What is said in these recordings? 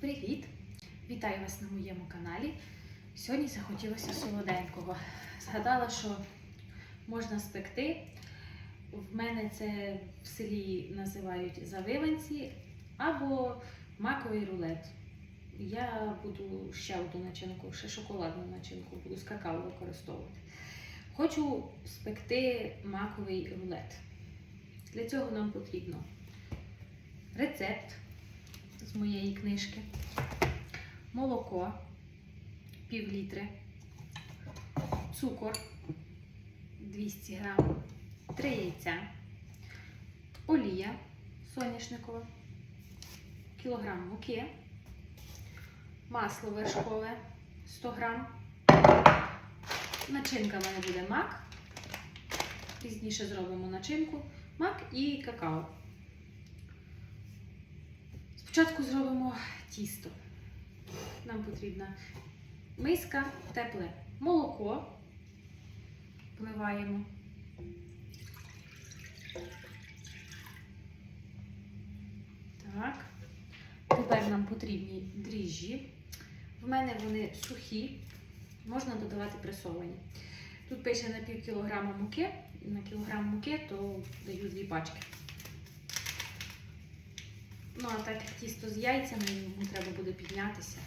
Привіт! Вітаю вас на моєму каналі. Сьогодні захотілося солоденького. Згадала, що можна спекти. В мене це в селі називають завиванці або маковий рулет. Я буду ще одну начинку, ще шоколадну начинку, буду з какао використовувати. Хочу спекти маковий рулет. Для цього нам потрібно рецепт з моєї книжки, молоко пів літри, цукор 200 грам, 3 яйця, олія соняшникова, кілограм муки, масло вершкове 100 грам. Начинка в мене буде мак. Пізніше зробимо начинку, мак і какао. Спочатку зробимо тісто. Нам потрібна миска, тепле молоко. Вливаємо. Так. Тепер нам потрібні дріжджі. В мене вони сухі, можна додавати пресовані. Тут пише на пів кілограма муки, на кілограм муки, то даю дві пачки. Ну, а так як тісто з яйцями, йому треба буде піднятися.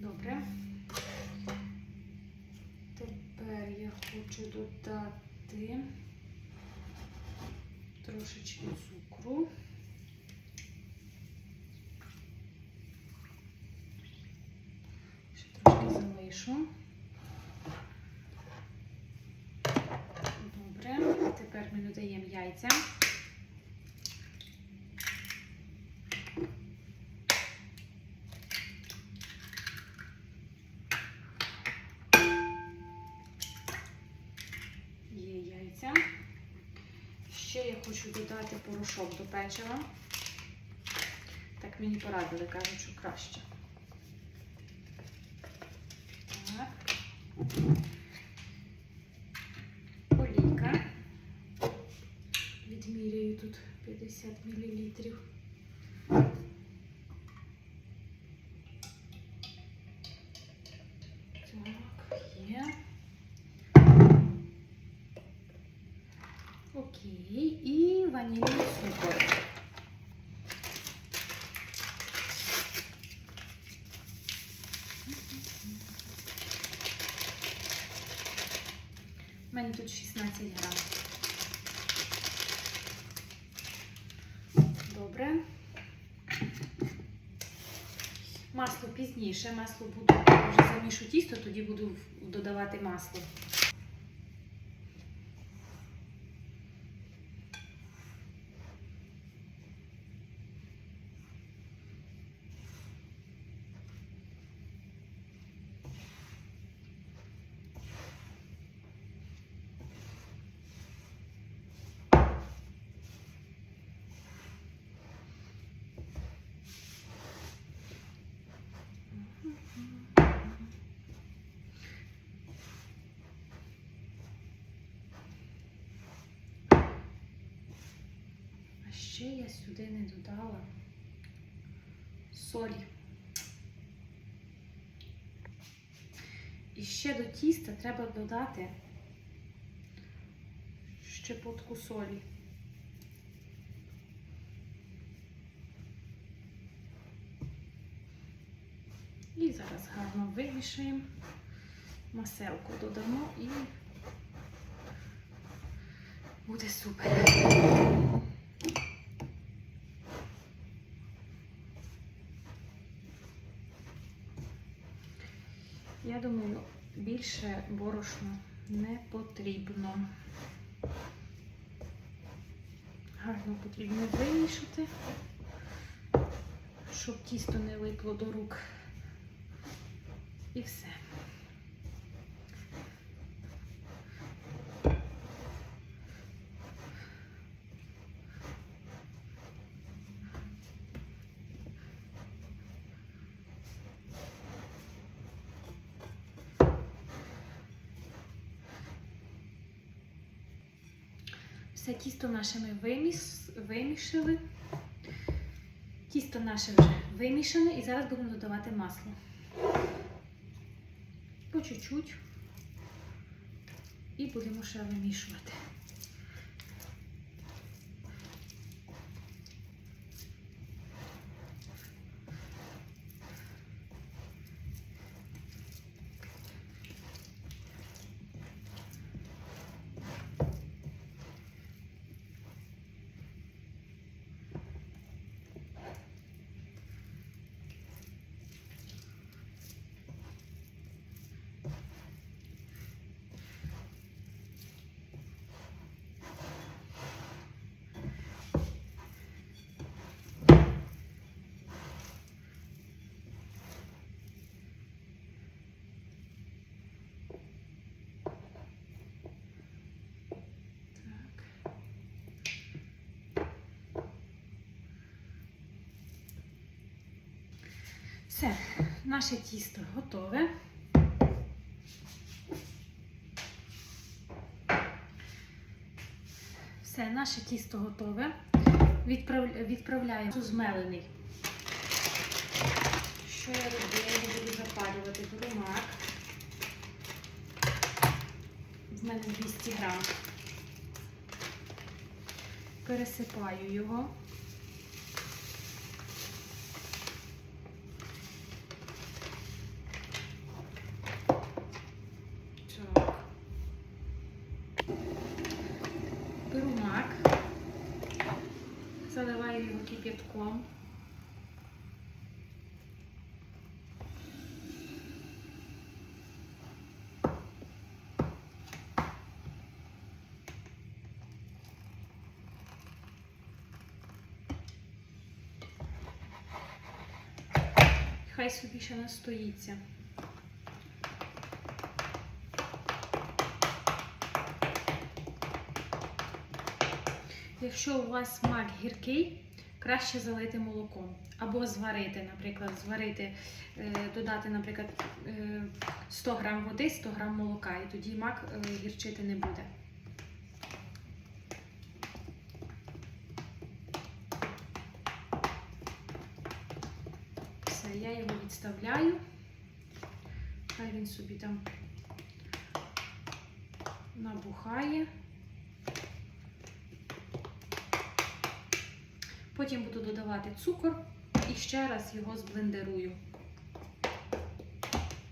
Добре. Тепер я хочу додати трошечки цукру. Ще трошки залишу. Добре. Тепер ми додаємо яйця. Є яйця. Ще я хочу додати порошок до печива. Так мені порадили, кажуть, що краще. Так. 50 мл. Так, є. Окей. І ванільний цукор. У мене тут 16 грам. Добре. Масло пізніше. Масло буду вже замішу тісто, тоді буду додавати масло. А ще я сюди не додала солі. І ще до тіста треба додати щепотку солі. І зараз гарно вимішаємо, маселку додамо і буде супер. Я думаю, більше борошна не потрібно. Гарно потрібно вимішати, щоб тісто не липло до рук. І все. Все тісто наше ми виміс, вимішали. Тісто наше вже вимішане і зараз будемо додавати масло. По чуть-чуть. І будемо ще вимішувати. Все, наше тісто готове. Все, наше тісто готове. Відправ- Відправляємо змелений. Що я роблю? Я буду запалювати бурмак. В мене 200 грам. Пересипаю його. Так. Беру мак, заливаю його кип'ятком. Хай собі ще настоїться. Якщо у вас мак гіркий, краще залити молоком. Або зварити, наприклад, зварити, е, додати, наприклад, е, 100 грам води, 100 грам молока, і тоді мак е, гірчити не буде. Все, я його відставляю. Хай він собі там набухає. Потім буду додавати цукор і ще раз його зблендерую.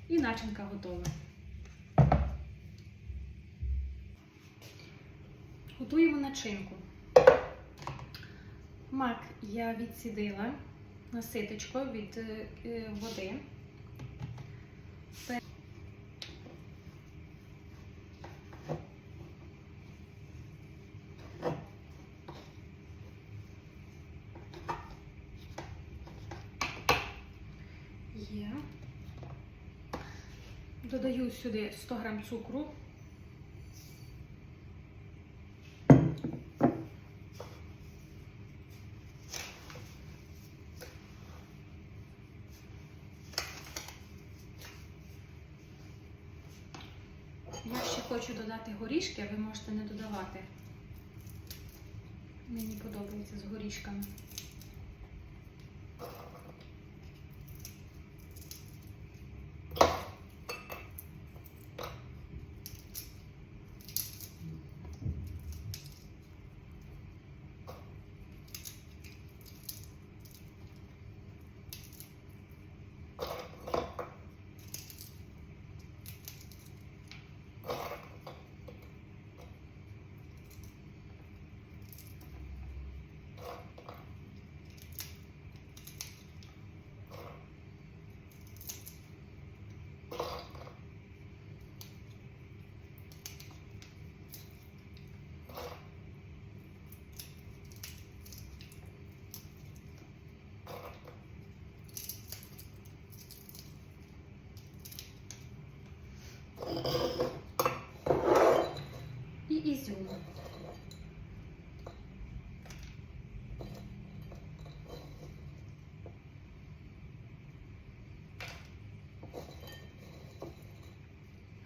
І начинка готова. Готуємо начинку. Мак я відсідила на ситочко від е, е, води. Сюди 100 грам цукру. Я ще хочу додати горішки, а ви можете не додавати. Мені подобається з горішками. І ізюм.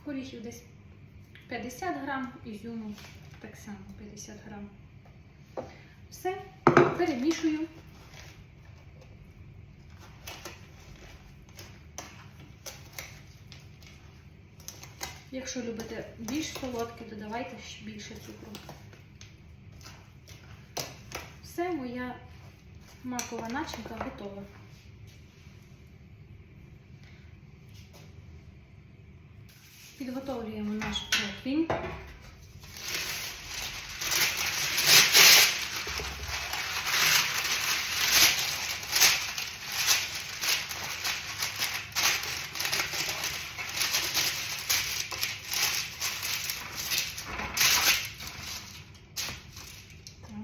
Горіхів десь 50 грам, ізюму так само 50 грам. Все, перемішую. Якщо любите більш солодке, додавайте ще більше цукру. Все, моя макова начинка готова. Підготовлюємо наш противень.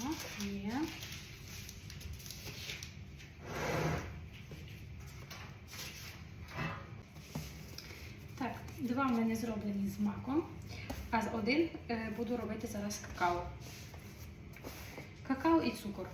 Так, є. Так, два в мене зроблені з маком, а з один е, буду робити зараз какао. Какао і цукор.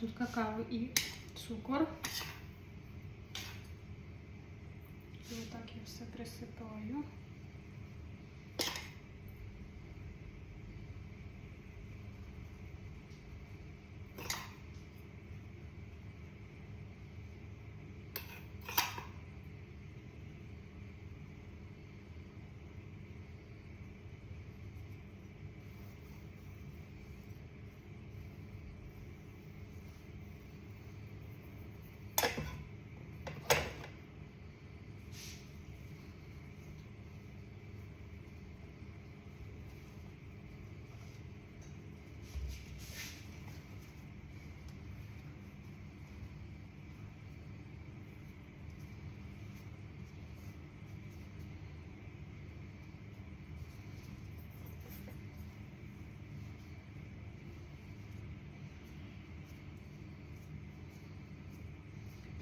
Тут какао и цукор. І отак я все присипаю.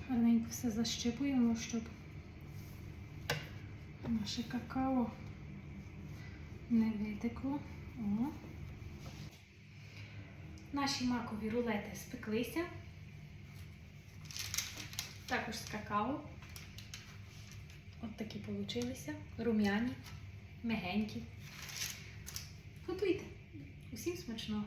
Гарненько все защипуємо, щоб наше какао не витекло. О. Наші макові рулети спеклися. Також з какао. От такі получилися. Рум'яні, мягенькі. Готуйте. Усім смачного!